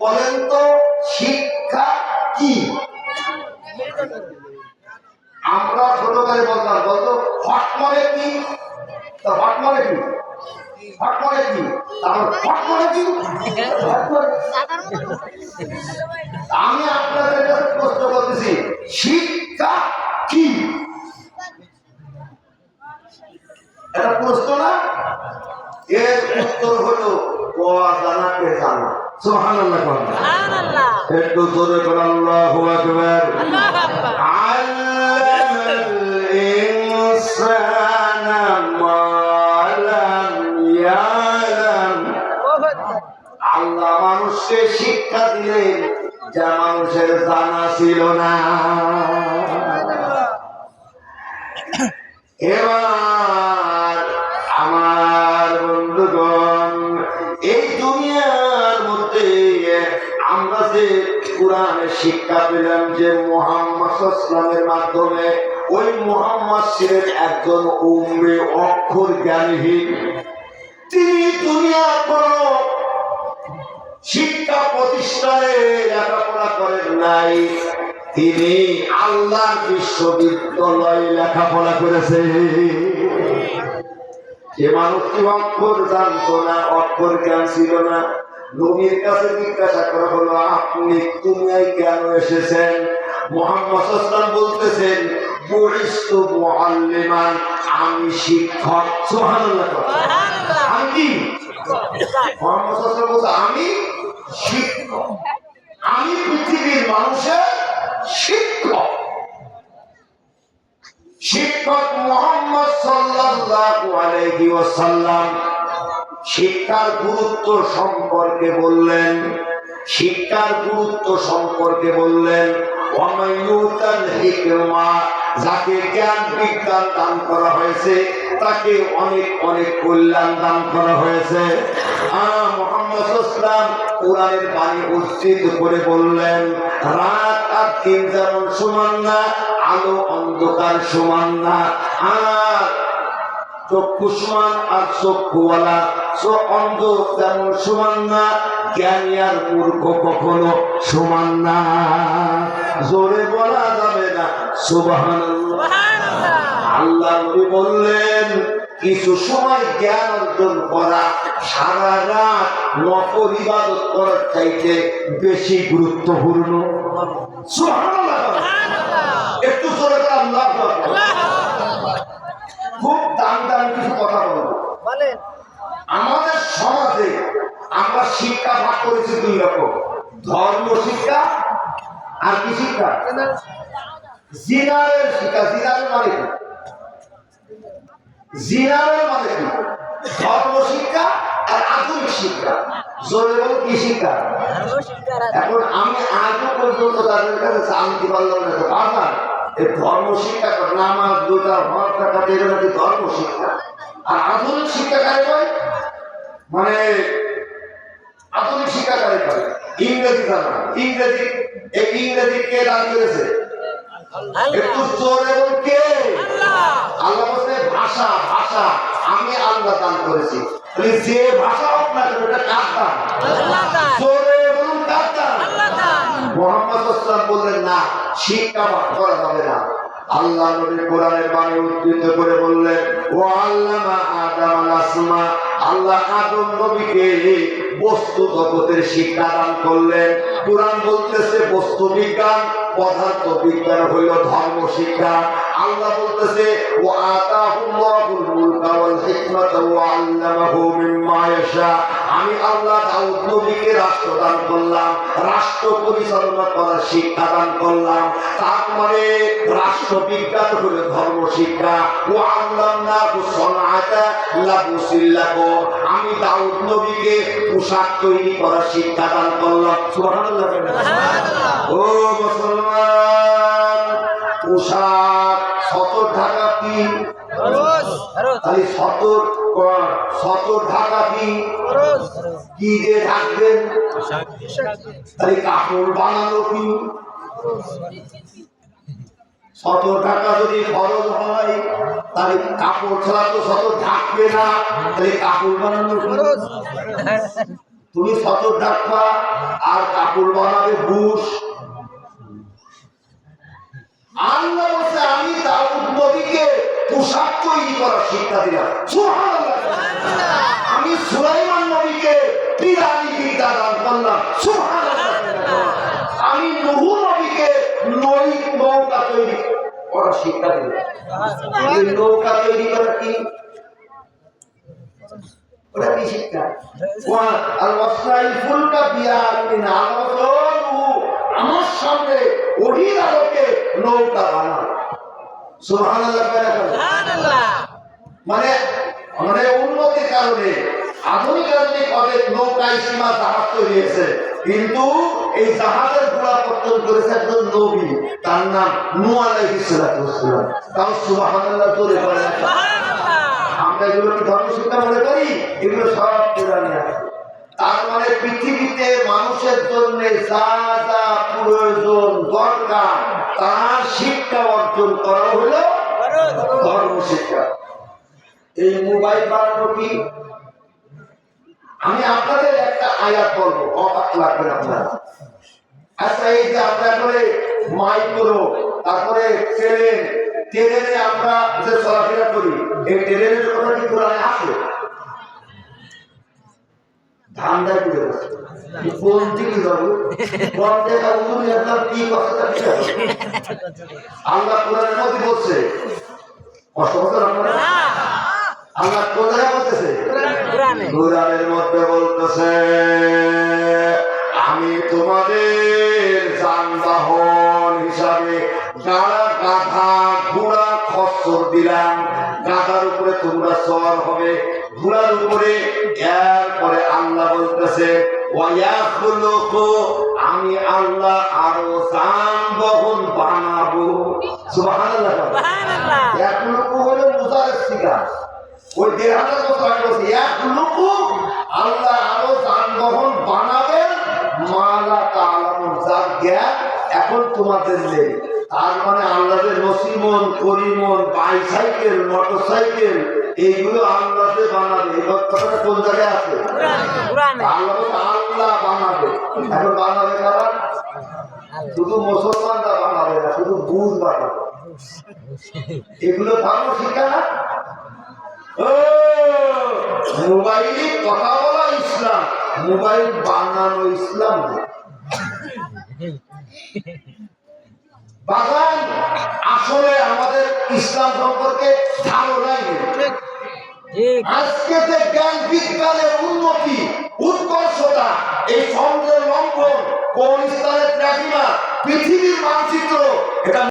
বলেন তো, শিক্ষা কি? আমরা ছোটকালে বলতাম, বলতো, হট মানে কি? তা হট মানে কি? হট মানে কি? তারপর হট মানে কি হট মানে কি? আমি আপনাদের কাছে প্রশ্ন করতেছি শিক্ষা কি এটা প্রশ্ন না এর উত্তর হলো জানাকে জানা সুবহানাল্লাহ বলেন। একটু জোরে আল্লাহ আকবার। আল্লাহ মানুষকে শিক্ষা দিলেন যা মানুষের জানা ছিল না। এবার আমরা যে কোরআনের শিক্ষা পেলাম যে মোহাম্মদ ইসলামের মাধ্যমে, ওই মোহাম্মদ ছিলেন একজন উম্মে অক্ষর জ্ঞানহীন। তিনি দুনিয়ার কোন শিক্ষা প্রতিষ্ঠানে লেখাপড়া করেন নাই। তিনি আল্লাহ বিশ্ববিদ্যালয়ে লেখাপড়া করেছে যে মানুষটি অক্ষর জানতো না, অক্ষর জ্ঞান ছিল না। নবীর কাছে জিজ্ঞাসা করা হলো আপনি দুনিয়ায় কেন এসেছেন? মোহাম্মদ বলতেছেন বরিষ্ঠ মুআল্লিমান আমি শিক্ষক। সুবহানাল্লাহ। আমি কি? মোহাম্মদ আমি শিক্ষক। আমি পৃথিবীর মানুষের শিক্ষক। শিক্ষক মোহাম্মদ সাল্লাল্লাহু আলাইহি ওয়াসাল্লাম শিক্ষার গুরুত্ব সম্পর্কে বললেন, শিক্ষার গুরুত্ব সম্পর্কে বললেন যাকে জ্ঞান বিজ্ঞান দান করা হয়েছে, তাকে অনেক অনেক কল্যাণ দান করা হয়েছে। কোরআনের বাণী উচ্চিত করে বললেন, রাত আর দিন যেমন সমান না, আলো অন্ধকার সমান না। আর চক্ষু সমান আর চক্ষুওয়ালা। সো অন্ধ তেমন সমান না জ্ঞানী আর মূর্খ কখনো সমান না। জোরে বলা যাবে না সুবাহান আল্লাহ বললেন কিছু সময় জ্ঞান অর্জন করা সারা রাত নকল ইবাদত করার চাইতে বেশি গুরুত্বপূর্ণ। একটু জোরে আল্লাহু দাম দাম কিছু কথা বলব আমাদের সমাজে আমরা শিক্ষা ভাগ করেছি দুই রকম ধর্ম শিক্ষা আর কি শিক্ষা? জিনারের শিক্ষা। জিনারের মানে কি? জিনারের মানে কি? ধর্ম শিক্ষা আর আধুনিক শিক্ষা। জোরে বল কি শিক্ষা? এখন আমি আজও পর্যন্ত তাদের কাছে জানতে পারলাম না। ধর্ম শিক্ষা করে নামাজ দুটা হক টাকা দিয়ে নাকি ধর্ম শিক্ষা? আর আধুনিক শিক্ষা কারে কয় মানে আধুনিক শিক্ষা কারে কয় ইংরেজি জানা। ইংরেজি এই ইংরেজি কে দান করেছে? একটু জোরে বল কে? আল্লাহ। বলছে ভাষা ভাষা আমি আল্লাহ দান করেছি। যে ভাষা কার দান? জোরে বলুন কার দান? মোহাম্মদ ইসলাম বললেন না শিক্ষা না। আল্লাহ কোরআনের করে বললেন, ও আল্লাহ বস্তু জগতের শিক্ষা দান করলেন। কোরআন বলতেছে বস্তু বিজ্ঞান পদার্থ বিজ্ঞান হইল ধর্ম শিক্ষা। আল্লাহ বলতেছে ও আতাহুল্লাহুল মুলকা ওয়াল হিকমাতা ওয়া আল্লামাহু মিম্মা ইয়াশা। আমি আল্লাহ দাউদ নবীকে রাষ্ট্র দান করলাম রাষ্ট্র পরিচালনা করার শিক্ষা দান করলাম। তার মানে রাষ্ট্র বিজ্ঞান হলো ধর্ম শিক্ষা। ও আল্লাহ না সনাতা লাবুসিল্লাহ আমি দাউদ নবীকে পোশাক তৈরি করার শিক্ষা দান করলাম। সুবহানাল্লাহ। ও পোশাক সতর ঢাকা কি? খালি সতর সতর ঢাকা কি? কি দিয়ে ঢাকবেন? তাহলে কাপড় বানানো কি? শত টাকা যদি খরচ হয় তাহলে কাপড় ছাড়া তো শত ঢাকবে না। তাহলে কাপড় বানানো খরচ তুমি শত ঢাকবা আর ঠাকুর বানাবে বুশ। আল্লাহ বলছে আমি দাউদ নবীকে পোশাক তৈরি করার শিক্ষা দিলাম। আমি সুলাইমান নবীকে বিদ্যা দান করলাম। আমি নুহু নবীকে নই নৌকা তৈরি করার শিক্ষা দিলাম। নৌকা তৈরি করা কি? ওটা কি শিক্ষা? আল ওয়াসনাইল ফুলকা বিয়ামিন আলামতু আমার সামনে ওহির আলোকে নৌকা করো। মানে মানে উন্নতির কারণে আধুনিক আধুনিক অনেক নৌকায় সীমা জাহাজ তৈরি হয়েছে? কিন্তু এই জাহাজের গোড়া পত্তন করেছে একজন নবী তার নাম তাও আমরা এগুলো কি ধর্ম শিক্ষা মনে করি? এগুলো সব কোরআনে আছে। তার মানে পৃথিবীতে মানুষের জন্য যা যা প্রয়োজন, দরকার, তার শিক্ষা অর্জন করা হলো ধর্ম শিক্ষা এই মোবাইল বানানো কি? আমি আপনাদের একটা আয়াত বলব, অবাক লাগবে আপনার? আচ্ছা এই যে আমরা করে মাইক্রো তারপরে ট্রেন, ট্রেনে আমরা যে চলাফেরা করি, এই ট্রেনের কথা কি কোরআনে আছে? ধান্দা করে বসে। কোন দিকে যাব। কোন জায়গা একদম কি কথা আল্লাহ কোরআনের মধ্যে বলছে কষ্ট আপনারা আল্লাহ কোন বলতেছে? কোরআনের মধ্যে বলতেছে আমি তোমাদের যানবাহন হিসাবে গাড়া গাধা ঘোড়া খচ্চর দিলাম তোমরা সওয়ার হবে। ঘোড়ার উপরে এরপরে আল্লাহ বলতেছে আমি আল্লাহ আরও যানবাহন বানাবো। এক লক্ষ হলো শিকা ওই দেড় হাজার বছর আগে এক লক্ষ আল্লাহ আরও যানবাহন বানাবেন মালা যার জ্ঞান এখন তোমাদের নেই তার মানে আল্লাহদের নসিমন করিমন বাইসাইকেল মোটর সাইকেল এইগুলো আল্লাহতে বানাবে। এই কথাটা কোন জায়গায় আছে? আল্লাহ আল্লাহ বানাবে। এখন বানাবে কারা? শুধু মুসলমানরা বানাবে না শুধু বুঝ বানাবে। এগুলো ধর্ম শিক্ষা না? মোবাইলে কথা বলা ইসলাম মোবাইল বানানো ইসলাম না। বাগান আসলে আমাদের ইসলাম সম্পর্কে ধারণাই আজকে যে জ্ঞান বিজ্ঞানের উন্নতি উৎকর্ষতা এই চন্দ্রের লঙ্ঘন কোন স্থানের পৃথিবীর মানচিত্র